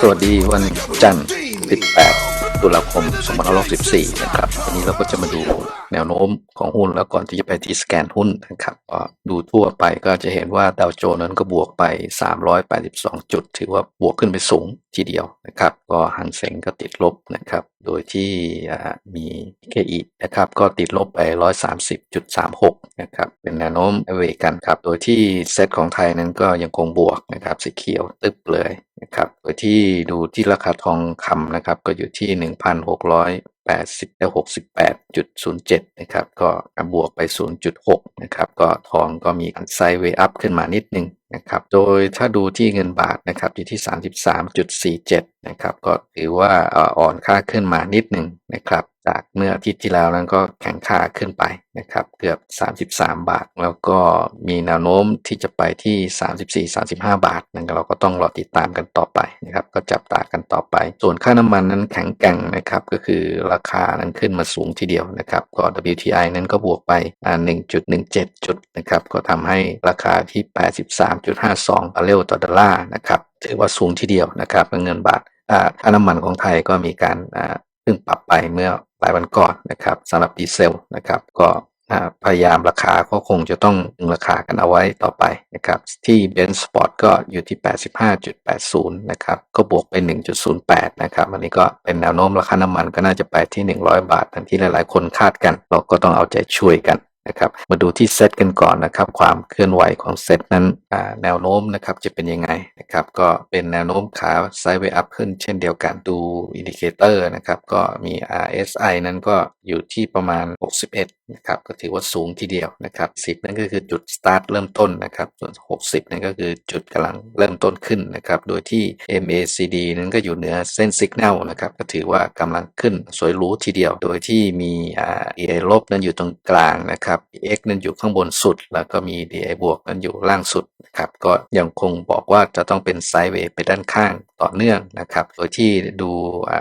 สวัสดีวันจันทร์ 18 ตุลาคม 2564 นะครับ วันนี้เราก็จะมาดูแนวโน้มของหุ้นแล้วก่อนที่จะไปที่สแกนหุ้นนะครับดูทั่วไปก็จะเห็นว่าดาวโจนส์นั้นก็บวกไป 382 จุด ถือว่าบวกขึ้นไปสูงทีเดียวนะครับ ก็หังเซ็งก็ติดลบนะครับ โดยที่อ่ามี KE นะครับก็ติดลบไป 130.36 นะครับ เป็นแนวโน้มเวกันครับ โดยที่เซตของไทยนั้นก็ยังคงบวกนะครับสีเขียวตึ๊บเลยนะครับ ที่ดูที่ราคาทองคำนะครับ ก็อยู่ที่1,680และ68.07นะครับ ก็บวกไป0.6นะครับ ก็ทองก็มีการไซด์เวย์อัพขึ้นมานิดนึงนะครับ โดยถ้าดูที่เงินบาทนะครับอยู่ที่33.47นะครับ ก็ถือว่าอ่ออ่อนค่าขึ้นมานิดหนึ่งนะครับ จากเมื่ออาทิตย์ที่แล้วนั้นก็แข็งค่าขึ้นไปนะครับ เกือบ 33 บาท แล้วก็มีแนวโน้มที่จะไปที่ 34-35 บาทนะครับเราก็ต้องรอติดตามกันต่อไปนะครับ ก็จับตากันต่อไป ส่วนค่าน้ำมันนั้นแข็งแกร่งนะครับ ก็คือราคานั้นขึ้นมาสูงทีเดียวนะครับ ก็ WTI นั้นก็บวกไปอ่า1.17 จุดนะครับ ก็ทำให้ราคาที่ 83.52บาเรลต่อดอลลาร์นะครับถือว่าสูงทีเดียวนะครับเงินบาทค่าน้ำมันของไทยก็มีการเพิ่งปรับไปเมื่อ หลายวันก่อนนะครับสำหรับดีเซลนะครับก็พยายามราคาก็คงจะต้องตึงราคากันเอาไว้ต่อไปนะครับที่เบนซ์สปอร์ตก็อยู่ที่ 85.80 นะครับก็บวกไป 1.08 นะครับอันนี้ก็เป็นแนวโน้มราคาน้ำมันก็น่าจะไปที่ 100 บาททันที่หลายๆ คนคาดกัน เราก็ต้องเอาใจช่วยกัน นะครับมาดูที่เซตกันก่อนนะครับ ความเคลื่อนไหวของเซตนั้นแนวโน้มนะครับจะเป็นยังไงนะครับ ก็เป็นแนวโน้มขาไซด์เวย์อัพขึ้นเช่นเดียวกันดูอินดิเคเตอร์นะครับ ก็มี RSI นั้นก็อยู่ที่ประมาณ 61 นะครับก็ถือว่าสูงทีเดียวนะครับ10 นั่นก็คือจุดสตาร์ทเริ่มต้นนะครับส่วน 60 นั่นก็คือจุดกำลังเริ่มต้นขึ้นนะครับโดยที่ MACD นั้นก็อยู่เหนือเส้นสัญญาณนะครับก็ถือว่ากำลังขึ้นสวยหรูทีเดียว โดยที่มีอ่า DI ลบนั้นอยู่ตรงกลางนะครับ X นั้นอยู่ข้างบนสุด แล้วก็มี DI บวกนั้นอยู่ล่างสุดนะครับก็ยังคงบอกว่าจะต้องเป็นไซด์เวย์ไปด้านข้างต่อเนื่องนะครับโดยที่ดู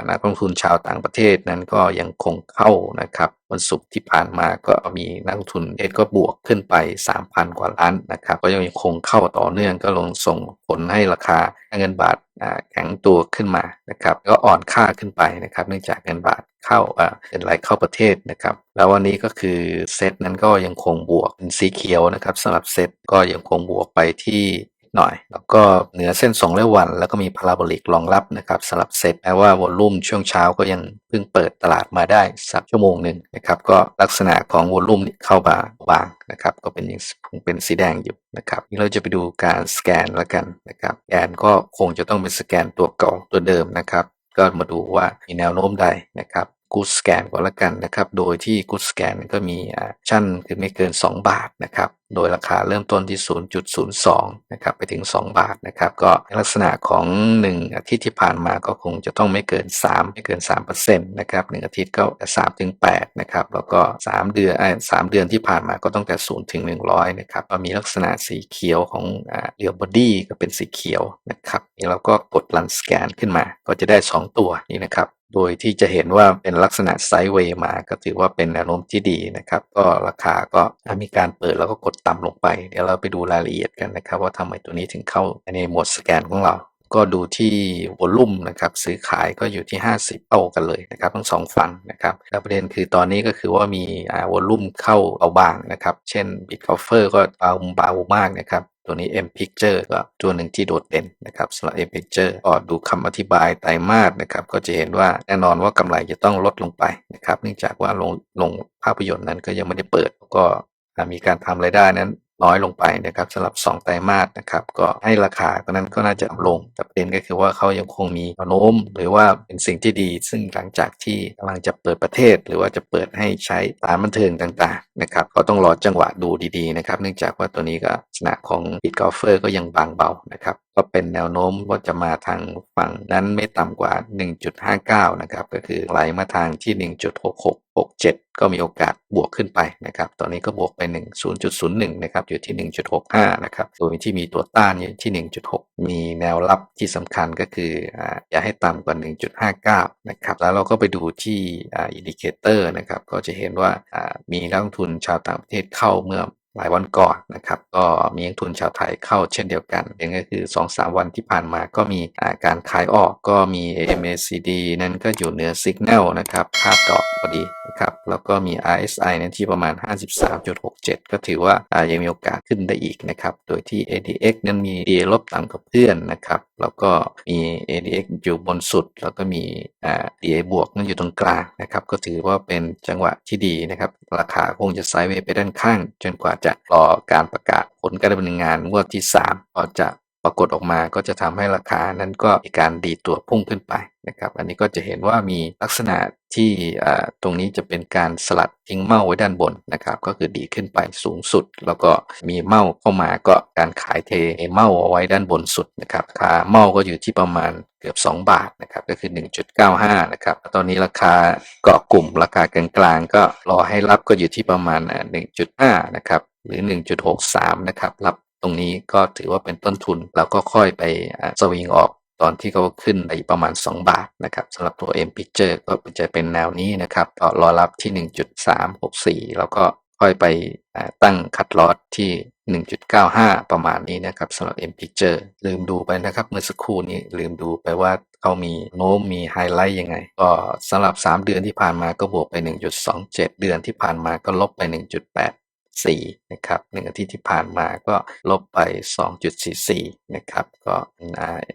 นักลงทุนชาวต่างประเทศนั้นก็ยังคงเข้านะครับวันศุกร์ที่ผ่านมาก็มีนักลงทุนเอสก็บวกขึ้นไป 3,000 กว่าล้านนะครับก็ยังคงเข้าต่อเนื่องก็ลงส่งผลให้ราคาเงินบาทแข็งตัวขึ้นมานะครับก็อ่อนค่าขึ้นไปนะครับเนื่องจากเงินบาทเข้าอ่าเป็นไหลเข้าประเทศนะครับแล้ววันนี้ก็คือเซตนั้นก็ยังคงบวกเป็นสีเขียวนะครับสำหรับเซตก็ยังคงบวกไปที่ หน่อย แล้วก็เหนือเส้น2และวัน แล้วก็มีพาราโบลิกรองรับนะครับสำหรับเซ็ตแม้ว่าวอลลุ่มช่วงเช้าก็ยังเพิ่งเปิดตลาดมาได้สักชั่วโมงหนึ่งนะครับก็ลักษณะของวอลลุ่มเข้ามาบางนะครับก็เป็นยังเป็นสีแดงอยู่นะครับนี่เราจะไปดูการสแกนแล้วกันนะครับแกนก็คงจะต้องเป็นสแกนตัวเก่าตัวเดิมนะครับก็มาดูว่ามีแนวโน้มใดนะครับ กูสแกนก่อนละกันนะครับ โดยที่กูสแกนก็มีชั่นคือไม่เกิน 2 บาทนะครับ โดยราคาเริ่มต้นที่ 0.02 นะครับ ไปถึง 2 บาทนะครับ ก็ลักษณะของ 1 อาทิตย์ที่ผ่านมาก็คงจะต้องไม่เกิน 3 ไม่เกิน 3%นะครับ 1 อาทิตย์ก็ 3 ถึง 8 นะครับ แล้วก็ 3 เดือนไอ้3เดือนที่ผ่านมาก็ตั้งแต่ 0 ถึง 100 นะครับมีลักษณะสีเขียวของเรียวบอดี้ก็เป็นสีเขียวนะครับนี่เราก็กดรันสแกนขึ้นมา ก็จะได้ 2 ตัวนี่นะครับ โดยที่จะเห็นว่าเป็นลักษณะไซด์เวย์มาก็ถือว่าเป็นแนวโน้มที่ดีนะครับ ก็ราคาก็มีการเปิดแล้วก็กดต่ำลงไป เดี๋ยวเราไปดูรายละเอียดกันนะครับ ว่าทำไมตัวนี้ถึงเข้าในโหมดสแกนของเรา ก็ดูที่วอลุ่มนะครับ ซื้อขายก็อยู่ที่ 50เท่ากันเลยนะครับ ทั้งสองฝั่งนะครับแล้วประเด็นคือตอนนี้ก็คือว่ามีวอลุ่มเข้าเอาบางนะครับ เช่น Bitcoin ก็เบาเบามากนะครับ ตัวนี้ M Picture ก็ตัวหนึ่งที่โดดเด่นนะครับสำหรับ M Picture ก็ดูคำอธิบายไตรมาสนะครับก็จะเห็นว่าแน่นอนว่ากำไรจะต้องลดลงไปนะครับเนื่องจากว่าลงลงภาพยนตร์นั้นก็ยังไม่ได้เปิดก็มีการทำรายได้นั้น น้อยลงไปนะครับสำหรับ 2 ไตรมาสนะครับก็ให้ราคาตอนนั้นก็น่าจะลงแต่ประเด็นก็คือว่าเขายังคงมีแนวโน้มหรือว่าเป็นสิ่งที่ดี ซึ่งหลังจากที่กำลังจะเปิดประเทศ หรือว่าจะเปิดให้ใช้สถานบันเทิงต่างๆนะครับก็ต้องรอจังหวะดูดีๆนะครับเนื่องจากว่าตัวนี้ก็ลักษณะของบิตกอเฟอร์ก็ยังบางเบานะครับ ก็เป็นแนวโน้มว่าจะมาทางฝั่งนั้นไม่ต่ำกว่า 1.59 นะครับ ก็คือไหลมาทางที่ 1.6667 ก็มีโอกาสบวกขึ้นไปนะครับ ตอนนี้ก็บวกไป1 0.01 นะครับ อยู่ที่ 1.65 นะครับโดยที่มีตัวต้านอยู่ที่ 1.6 มีแนวรับที่สำคัญก็คืออย่าให้ต่ำกว่า 1.59 นะครับ แล้วเราก็ไปดูที่อินดิเคเตอร์นะครับ ก็จะเห็นว่าอ่ามีนักลงทุนชาวต่างประเทศเข้าเมื่อ หลายวันก่อนนะครับ ก็มีนักทุนชาวไทยเข้าเช่นเดียวกันเองก็คือ 2-3 วันที่ผ่านมาก็มีอาการขายออกก็มี MACD นั้นก็อยู่เหนือ Signal นะครับคาบดอกพอดีนะครับแล้วก็มี RSI นั้นที่ประมาณ 53.67 ก็ถือว่าายังมีโอกาสขึ้นได้อีกนะครับ โดยที่ ADX นั้นมี DA ลบต่ำกับเพื่อนนะครับ แล้วก็มี ADX อยู่บนสุด แล้วก็มี DA บวกนั้นอยู่ตรงกลางนะครับ ก็ถือว่าเป็นจังหวะที่ดีนะครับ ราคาคงจะไซด์เวย์ไปด้านข้างจนกว่าจะรอการประกาศผลการดำเนินงานงวดที่3พอจะปรากฏออกมาก็จะทำให้ราคานั้นก็มีการดีตัวพุ่งขึ้นไปนะครับ อันนี้ก็จะเห็นว่ามีลักษณะที่ตรงนี้จะเป็นการสลัดทิ้งเมาไว้ด้านบนนะครับ ก็คือดีขึ้นไปสูงสุด แล้วก็มีเมาเข้ามาก็การขายเทเมาเอาไว้ด้านบนสุดนะครับราคาเมาก็อยู่ที่ประมาณเกือบ 2 บาทนะครับก็คือ 1.95 นะครับ ตอนนี้ราคาเกาะกลุ่มราคากลางๆก็รอให้รับก็อยู่ที่ประมาณอ่า1.5 นะครับ หรือ 1.63 นะครับ รับตรงนี้ก็ถือว่าเป็นต้นทุน แล้วก็ค่อยไปสวิงออกตอนที่เขาขึ้นไปประมาณ 2 บาทนะครับสำหรับตัว M Picture ก็จะเป็นแนวนี้นะครับก็รอรับที่ 1.364 แล้วก็ค่อยไปตั้งคัดลอสที่ 1.95 ประมาณนี้นะครับสำหรับ M Picture ลืมดูไปนะครับ เมื่อสักครู่นี้ลืมดูไปว่าเขามีโน้มมีไฮไลท์ยังไง ก็สำหรับ 3 เดือนที่ผ่านมาก็บวกไป 1.27 เดือนที่ผ่านมาก็ลบไป 1.8 4นะครับหนึ่งอาทิตย์ที่ผ่านมาก็ลบไป 2.44นะครับก็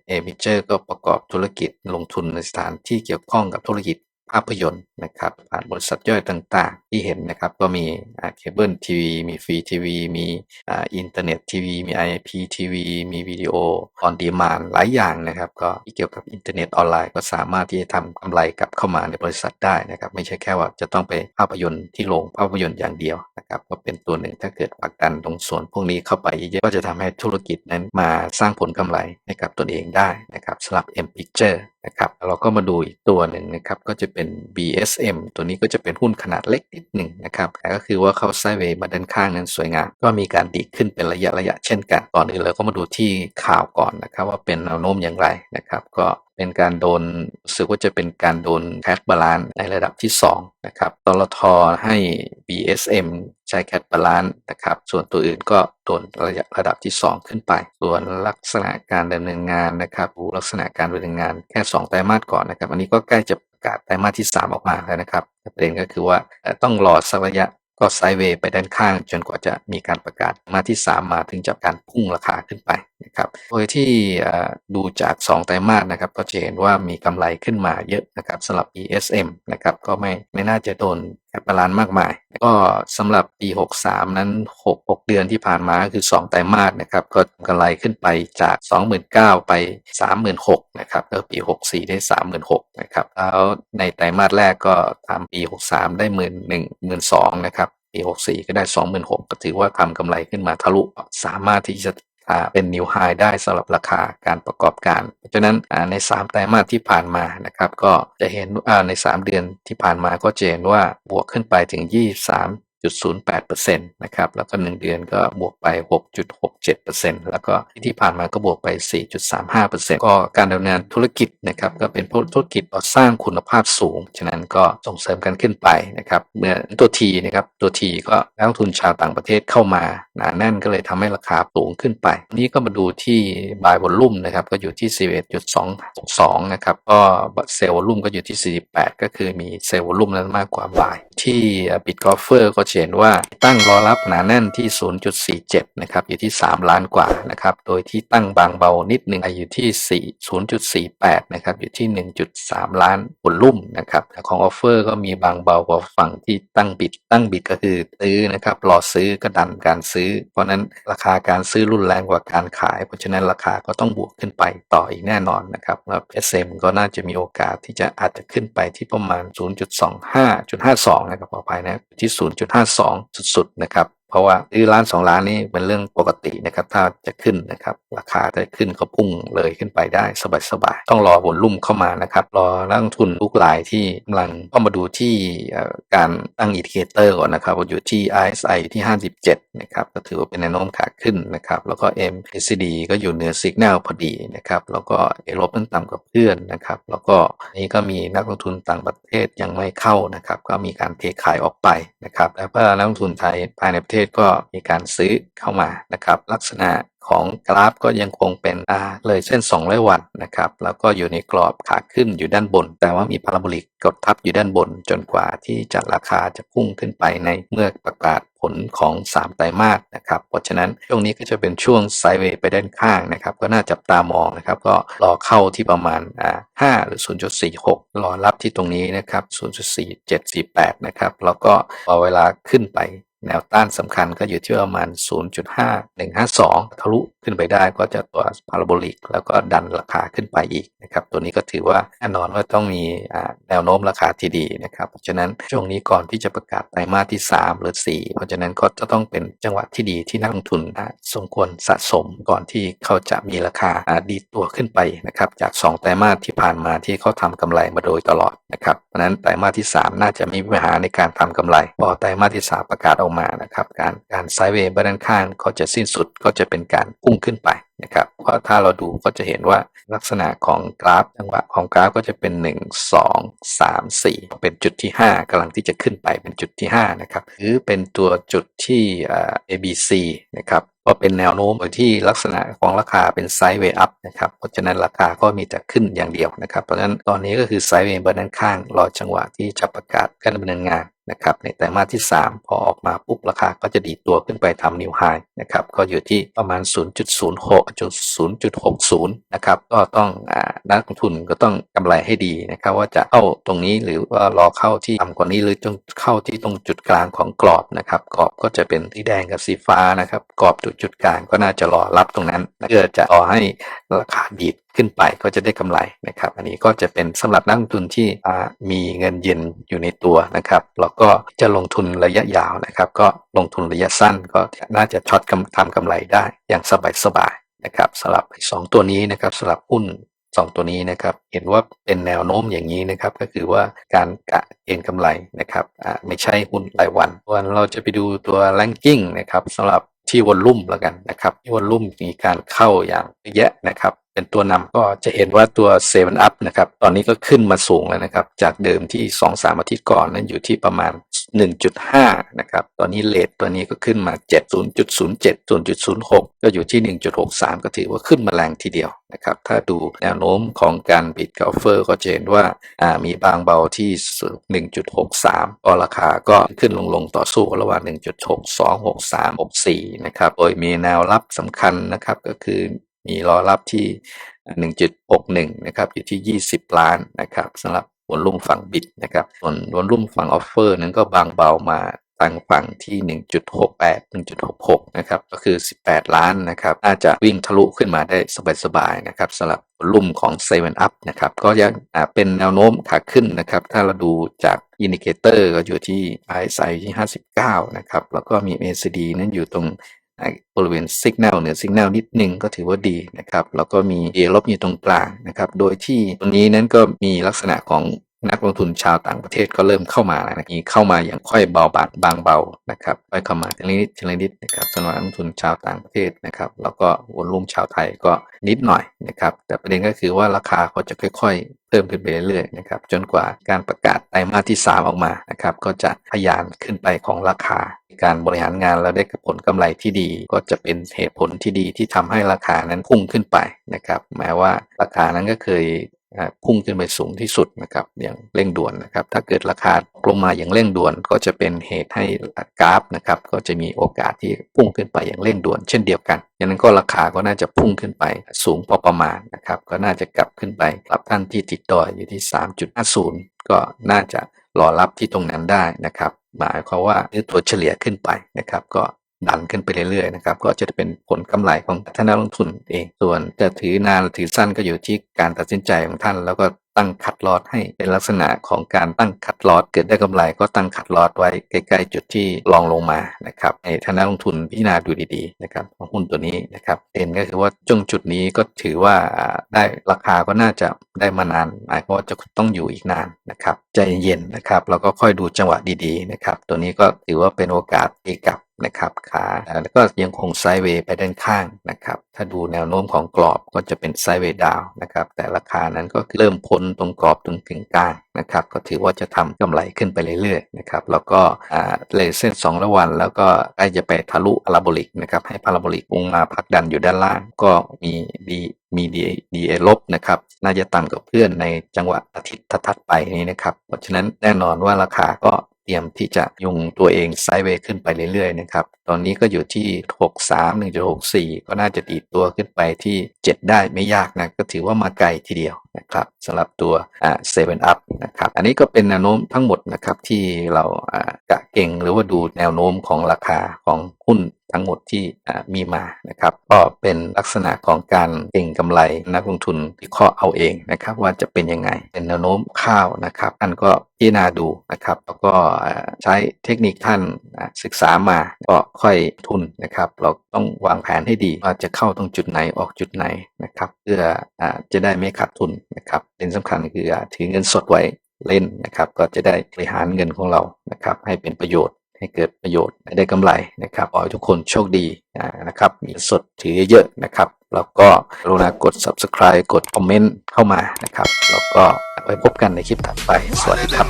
เอมิเจอร์ก็ประกอบธุรกิจลงทุนในสถานที่เกี่ยวข้องกับธุรกิจภาพยนตร์ นะครับผ่านบริษัทย่อยต่างๆ ที่เห็นนะครับ ก็มีเคเบิลทีวีมีฟรีทีวีมีอินเทอร์เน็ตทีวีมี IP ทีวีมีวิดีโอออนดีมานหลายอย่างนะครับ ก็ที่เกี่ยวกับอินเทอร์เน็ตออนไลน์ก็สามารถที่จะทำกำไรกลับเข้ามาในบริษัทได้นะครับ ไม่ใช่แค่ว่าจะต้องไปภาพยนตร์ที่โรงภาพยนตร์อย่างเดียวนะครับ ก็เป็นตัวหนึ่งถ้าเกิดผลักดันตรงส่วนพวกนี้เข้าไปเยอะก็จะทำให้ธุรกิจนั้นมาสร้างผลกำไรให้กับตนเองได้นะครับสำหรับ M Picture นะครับเราก็มาดูอีกตัวหนึ่งนะครับก็จะเป็น SM ตัวนี้ก็จะเป็นหุ้นขนาดเล็กนิดหนึ่งนะครับแต่ก็คือว่าเข้าไซเวย์มาด้านข้างนั้นสวยงาม ก็มีการดีขึ้นเป็นระยะระยะเช่นกันก่อนอื่นเราก็มาดูที่ข่าวก่อนนะครับว่าเป็นแนวโน้มอย่างไรนะครับก็เป็นการโดนสึกว่าจะเป็นการโดนแค b บาลานในระดับที่ 2 นะครับตลทให้ BSM ใช้แค b บาลานนะครับ ส่วนตัวอื่นก็โดนระยะระดับที่ 2 ขึ้นไป ส่วนลักษณะการดำเนินงานนะครับลักษณะการดำเนินงานแค่ 2 ไตรมาสก่อนนะครับ อันนี้ก็ใกล้จะ กาศไตรมาสที่ 3 ออกมาแล้วนะครับประเด็นก็คือว่าต้องรอสักระยะก็ไซด์เวย์ไปด้านข้าง จนกว่าจะมีการประกาศมาที่ 3 มาถึงจะการพุ่งราคาขึ้นไป นะครับ โดยที่ดูจาก 2 ไตรมาสนะครับก็จะเห็นว่ามีกำไรขึ้นมาเยอะนะครับสำหรับ ESM นะครับก็ไม่ไม่น่าจะโดนแคปบาลานมากมาย ก็สำหรับปี 63 นั้น 6 6 เดือนที่ผ่านมาคือ 2 ไตรมาสนะครับ ก็กำไรขึ้นไปจาก 29,000 ไป 36,000นะครับแล้วปี 64 ได้ 36,000นะครับ แล้วในไตรมาสแรกก็ทำปี 63 ได้ 1 1 1 12,000นะครับปี 64 ก็ได้ 26,000ก็ถือว่าทำกำไรขึ้นมาทะลุ สามารถที่จะ เป็นนิวไฮได้สำหรับราคาการประกอบการ เพราะฉะนั้นอ่าใน 3 ไตรมาสที่ผ่านมานะครับก็จะเห็นอ่าใน 3 เดือนที่ผ่านมาก็จะเห็นว่าบวกขึ้นไปถึง 23 0.08%นะครับ แล้วก็ 1 เดือนก็บวกไป 6.67%แล้วก็ที่ผ่านมาก็บวกไป 4.35%ก็การดำเนินธุรกิจนะครับก็เป็นธุรกิจก่อสร้างคุณภาพสูง ฉะนั้นก็ส่งเสริมกันขึ้นไปนะครับเมื่อตัวทีนะครับตัวทีก็นักทุนชาวต่างประเทศเข้ามาหนาแน่นก็เลยทำให้ราคาสูงขึ้นไป นี่ก็มาดูที่บายวอลลุ่มนะครับก็อยู่ที่ 11.22นะครับก็เซลล์วอลลุ่มก็อยู่ที่ 48 ก็คือมีเซลล์วอลลุ่มนั้นมากกว่าบาย ที่บิตกอฟเฟอร์ก็จะเห็นว่าตั้งรอรับหนาแน่นที่ 0.47 นะครับ อยู่ที่ 3 ล้านกว่านะครับ โดยที่ตั้งบางเบานิดหนึ่งอยู่ที่ 4 0.48 นะครับ อยู่ที่ 1.3 ล้านวอลลุ่มนะครับของออฟเฟอร์ก็มีบางเบากว่าฝั่งที่ตั้งบิด ตั้งบิดก็คือซื้อนะครับ รอซื้อก็ดันการซื้อ เพราะนั้นราคาการซื้อรุนแรงกว่าการขาย เพราะฉะนั้นราคาก็ต้องบวกขึ้นไปต่ออีกแน่นอนนะครับแล้ว SM ก็น่าจะมีโอกาสที่จะอาจจะขึ้นไปที่ประมาณ 0.25.52 นะครับขออภัยนะที่สองสุดๆนะครับ เพราะว่าซื้อล้านสองล้านนี่เป็นเรื่องปกตินะครับ ถ้าจะขึ้นนะครับ ราคาจะขึ้นก็พุ่งเลยขึ้นไปได้สบายๆต้องรอวอลลุ่มเข้ามานะครับ รอนักลงทุนทุกรายที่กำลังก็มาดูที่การตั้งอินดิเคเตอร์ก่อนนะครับอยู่ที่ RSI อยู่ที่ 57 นะครับ ก็ถือว่าเป็นแนวโน้มขาขึ้นนะครับ แล้วก็ MACD ก็อยู่เหนือสัญญาณพอดีนะครับ แล้วก็เอลบนั้นต่ำกว่าเพื่อนนะครับ แล้วก็นี่ก็มีนักลงทุนต่างประเทศยังไม่เข้านะครับ ก็มีการเทขายออกไปนะครับแล้วก็นักลงทุนไทยภายในประเทศศก็มีการซื้อเข้ามานะครับ ลักษณะของกราฟก็ยังคงเป็นเลยเส้น 200 วันนะครับ แล้วก็อยู่ในกรอบขาขึ้นอยู่ด้านบน แต่ว่ามีพาราโบลิกกดทับอยู่ด้านบน จนกว่าที่จะราคาจะพุ่งขึ้นไปในเมื่อประกาศผลของ 3 ไตรมาสนะครับ เพราะฉะนั้นช่วงนี้ก็จะเป็นช่วงไซเวย์ไปด้านข้างนะครับ ก็น่าจับตามองนะครับ ก็รอเข้าที่ประมาณ 5 หรือ 0.46 รอรับที่ตรงนี้นะครับ 0.4748 นะครับ แล้วก็พอเวลาขึ้นไป แนวต้านสำคัญก็อยู่ที่ประมาณ 0.5152 ทะลุขึ้นไปได้ก็จะตัวพาราโบลิก แล้วก็ดันราคาขึ้นไปอีกนะครับตัวนี้ก็ถือว่าแน่นอนว่าต้องมีแนวโน้มราคาที่ดีนะครับเพราะฉะนั้นช่วงนี้ก่อนที่จะประกาศไตรมาสที่ 3 หรือ 4 เพราะฉะนั้นก็จะต้องเป็นจังหวะที่ดีที่นักลงทุนสมควรสะสมก่อนที่เขาจะมีราคาดีตัวขึ้นไปนะครับจาก 2 ไตรมาสที่ผ่านมาที่เขาทำกำไรมาโดยตลอดนะครับเพราะฉะนั้นไตรมาสที่ 3 น่าจะมีปัญหาในการทำกำไรพอไตรมาสที่ 3 ประกาศออกมานะครับ การการไซด์เวย์ไปด้านข้างก็จะสิ้นสุดก็จะเป็นการพุ่งขึ้นไปนะครับเพราะถ้าเราดูก็จะเห็นว่าลักษณะของกราฟจังหวะของกราฟก็จะเป็น 1 2 3 4 เป็นจุดที่ 5กำลังที่จะขึ้นไปเป็นจุดที่ 5 นะครับ หรือเป็นตัวจุดที่อ่า ABC นะครับก็เป็นแนวโน้มโดยที่ลักษณะของราคาเป็นไซด์เวย์อัพนะครับ เพราะฉะนั้นราคาก็มีแต่ขึ้นอย่างเดียวนะครับ เพราะฉะนั้นตอนนี้ก็คือไซด์เวย์บนด้านข้าง รอจังหวะที่จะประกาศการดำเนินงาน นะครับในไตรมาสที่ 3 พอออกมาปุ๊บราคาก็จะดีตัวขึ้นไปทำนิวไฮนะครับก็อยู่ที่ประมาณ 0.06จุด0.60นะครับก็ต้องอนักลงทุนก็ต้องกำไรให้ดีนะครับว่าจะเข้าตรงนี้หรือว่ารอเข้าที่ต่ำกว่านี้หรือจงเข้าที่ตรงจุดกลางของกรอบนะครับกรอบก็จะเป็นสีแดงกับสีฟ้านะครับกรอบจุดจุดกลางก็น่าจะรอรับตรงนั้นเพื่อจะรอให้ราคาดีดขึ้นไปก็จะได้กำไรนะครับ อันนี้ก็จะเป็นสำหรับนักลงทุนที่มีเงินเย็นอยู่ในตัวนะครับแล้วก็จะลงทุนระยะยาวนะครับ ก็ลงทุนระยะสั้นก็น่าจะช็อตทำกำไรได้อย่างสบายๆนะครับสำหรับสองตัวนี้นะครับสำหรับหุ้นสองตัวนี้นะครับเห็นว่าเป็นแนวโน้มอย่างนี้นะครับก็คือว่าการกะเก็งกำไรนะครับไม่ใช่หุ้นรายวันวันเราจะไปดูตัว ranking นะครับสำหรับที่วอลลุ่มแล้วกันนะครับที่วอลลุ่มมีการเข้าอย่างเยอะนะครับ เป็นตัวนำก็จะเห็นว่าตัว7 up นอัพนะครับ ตอนนี้ก็ขึ้นมาสูงแล้วนะครับ จากเดิมที่2-3อาทิตย์ก่อนนั้นอยู่ที่ประมาณ 1.5 นะครับ ตอนนี้เลทตัวนี้ก็ขึ้นมา 7 0.07 0.06 ก็อยู่ที่ 1.63 ก็ถือว่าขึ้นมาแรงทีเดียวนะครับ ถ้าดูแนวโน้มของการบิดกับอฟเฟอร์ก็จะเห็นว่าอ่ามีบางเบาที่ 1.63ก็ราคาก็ขึ้นลงลงต่อสู้ระหว่าง 1.62 63 64 นะครับ โดยมีแนวรับสำคัญนะครับก็คือ มีรอรับที่ 1.61 นะครับ อยู่ที่ 20 ล้านนะครับสำหรับวอลลุ่มฝั่งบิดนะครับ ส่วนวอลลุ่มฝั่งออฟเฟอร์นั้นก็บางเบามาทางฝั่งที่ 1.68 1.66 นะครับ ก็คือ 18 ล้านนะครับ น่าจะวิ่งทะลุขึ้นมาได้สบายๆนะครับสำหรับลุ่มของ7 up นะครับ ก็ยังเป็นแนวโน้มขาขึ้นนะครับ ถ้าเราดูจากอินดิเคเตอร์ก็อยู่ที่ RSI ที่ 59 นะครับ แล้วก็มี MACD นั้นอยู่ตรง บริเวณสัญญาณเหนือสัญญาณนิดหนึ่งก็ถือว่าดีนะครับแล้วก็มี A ลบอยู่ตรงกลางนะครับโดยที่ตรงนี้นั้นก็มีลักษณะของ นักลงทุนชาวต่างประเทศก็เริ่มเข้ามาแล้วนะีเข้ามาอย่างค่อยเบาบางบางเบานะครับค่อยเข้ามาทีละนิดทีละนิดนะครับสำหรับนักลงทุนชาวต่างประเทศนะครับ แล้วก็วอลลุ่มชาวไทยก็นิดหน่อยนะครับ แต่ประเด็นก็คือว่าราคาเขาจะค่อย ๆ เพิ่มขึ้นไปเรื่อยๆนะครับ จนกว่าการประกาศไตรมาสที่ 3 ออกมานะครับ ก็จะทะยานขึ้นไปของราคาการบริหารงานแล้วได้ผลกำไรที่ดี ก็จะเป็นเหตุผลที่ดีที่ทำให้ราคานั้นพุ่งขึ้นไปนะครับ แม้ว่าราคานั้นก็เคย พุ่งขึ้นไปสูงที่สุดนะครับอย่างเร่งด่วนนะครับ ถ้าเกิดราคาลงมาอย่างเร่งด่วนก็จะเป็นเหตุให้กราฟนะครับ ก็จะมีโอกาสที่พุ่งขึ้นไปอย่างเร่งด่วน เช่นเดียวกันดังนั้นก็ราคาก็น่าจะพุ่งขึ้นไปสูงพอประมาณนะครับ ก็น่าจะกลับขึ้นไปปรับท่านที่ติดดอยอยู่ที่ 3.50 ก็น่าจะรอรับที่ตรงนั้นได้นะครับ หมายความว่าเรือตัวเฉลี่ยขึ้นไปนะครับ ก็ ดันขึ้นไปเรื่อยๆนะครับก็จะเป็นผลกำไรของท่านนักลงทุนเอง ส่วนจะถือนานหรือถือสั้นก็อยู่ที่การตัดสินใจของท่าน แล้วก็ตั้งคัดลอตให้เป็นลักษณะของการตั้งคัดลอตเกิดได้กำไรก็ตั้งคัดลอตไว้ใกล้ๆ จุดที่ลองลงมานะครับให้ท่านนักลงทุนพิจารณาดูดีๆนะครับของหุ้นตัวนี้นะครับเอ็นก็คือว่าจงจุดนี้ก็ถือว่าได้ราคาก็น่าจะได้มานานหมายความว่าจะต้องอยู่อีกนานนะครับใจเย็นๆนะครับแล้วก็ค่อยดูจังหวะดีๆนะครับตัวนี้ก็ถือว่าเป็นโอกาสที่กลับนะครับขาแล้วก็ยังคงไซด์เวย์ไปด้านข้างนะครับ ถ้าดูแนวโน้มของกรอบก็จะเป็นไซด์เวย์ดาวนะครับ แต่ราคานั้นก็เริ่มพ้นตรงกรอบตรงกึ่งกลางนะครับ ก็ถือว่าจะทำกำไรขึ้นไปเรื่อยๆนะครับ แล้วก็เลเส้น2ระวัน แล้วก็ใกล้จะไปทะลุพาราโบลิกนะครับ ให้พาราโบลิกลงมาผลักดันอยู่ด้านล่าง ก็มีดีมีดีดีเอลบนะครับ น่าจะต่ำกับเพื่อนในจังหวะอาทิตย์ถัดไปนี้นะครับ เพราะฉะนั้นแน่นอนว่าราคาก็ เตรียมที่จะยุงตัวเองไซด์เวย์ขึ้นไปเรื่อยๆนะครับ ตอนนี้ก็อยู่ที่ 63 1.64 ก็น่าจะตีตัวขึ้นไปที่ 7 ได้ไม่ยากนะ ก็ถือว่ามาไกลทีเดียวนะครับสำหรับตัวอ่า7 up นะครับ อันนี้ก็เป็นแนวโน้มทั้งหมดนะครับที่เราอ่ากะเก่งหรือว่าดูแนวโน้มของราคาของหุ้น ทั้งหมดที่มีมานะครับก็เป็นลักษณะของการเก่งกำไรนักลงทุนวิเคราะห์เอาเองนะครับว่าจะเป็นยังไงเป็นแนวโน้มข้าวนะครับอันก็พิจารณาดูนะครับแล้วก็ใช้เทคนิคท่านศึกษามาก็ค่อยทุนนะครับ เราต้องวางแผนให้ดีว่าจะเข้าตรงจุดไหนออกจุดไหนนะครับ เพื่ออจะได้ไม่ขาดทุนนะครับเป็นสำคัญคือถือเงินสดไว้เล่นนะครับ ก็จะได้บริหารเงินของเรานะครับ ให้เป็นประโยชน์ ให้เกิดประโยชน์ได้กำไรนะครับขอให้ทุกคนโชคดีนะครับ มีสดถือเยอะนะครับ แล้วก็กรุณากด subscribe กดคอมเมนต์เข้ามานะครับ แล้วก็ไว้พบกันในคลิปถัดไป สวัสดีครับ